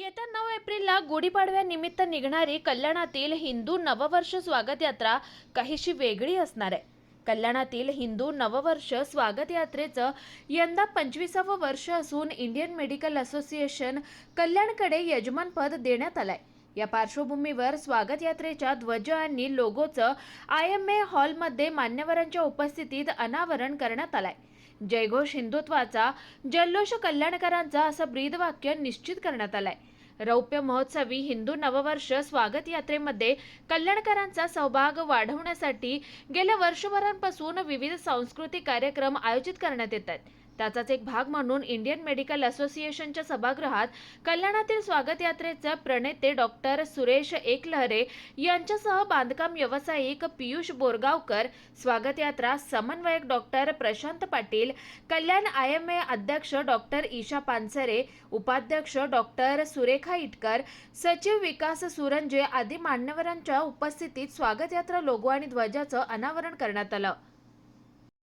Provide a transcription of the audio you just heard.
येत्या नऊ एप्रिलला गुढीपाडव्यानिमित्त निघणारी कल्याणातील हिंदू नववर्ष स्वागत यात्रा काहीशी वेगळी असणार आहे. कल्याणातील हिंदू नववर्ष स्वागत यात्रेचं यंदा पंचवीसावं वर्ष असून इंडियन मेडिकल असोसिएशन कल्याणकडे यजमानपद देण्यात आलंय. या पार्श्वभूमीवर स्वागत यात्रेच्या ध्वज आणि लोगोचं आय एम ए हॉलमध्ये मान्यवरांच्या उपस्थितीत अनावरण करण्यात आलंय. जयघोष हिंदुत्वाचा जल्लोष कल्याणकरांचा असं ब्रीदवाक्य निश्चित करण्यात आलंय. रौप्य महोत्सवी हिंदू नववर्ष स्वागत यात्रेमध्ये कल्याणकरांचा सहभाग वाढवण्यासाठी गेल्या वर्षभरांपासून विविध सांस्कृतिक कार्यक्रम आयोजित करण्यात येत आहेत. त्याचाच एक भाग म्हणून इंडियन मेडिकल असोसिएशनच्या सभागृहात कल्याणातील स्वागत यात्रेचे प्रणेते डॉक्टर सुरेश एकलहरे यांच्यासह बांधकाम व्यावसायिक पियुष बोरगावकर स्वागत यात्रा समन्वयक doctor Prashant Patil Kalyan I M A अध्यक्ष डॉक्टर ईशा पानसरे उपाध्यक्ष डॉक्टर सुरेखा इटकर सचिव विकास सुरंजे आदी मान्यवरांच्या उपस्थितीत स्वागत यात्रा लोगो आणि ध्वजाचं अनावरण करण्यात आलं.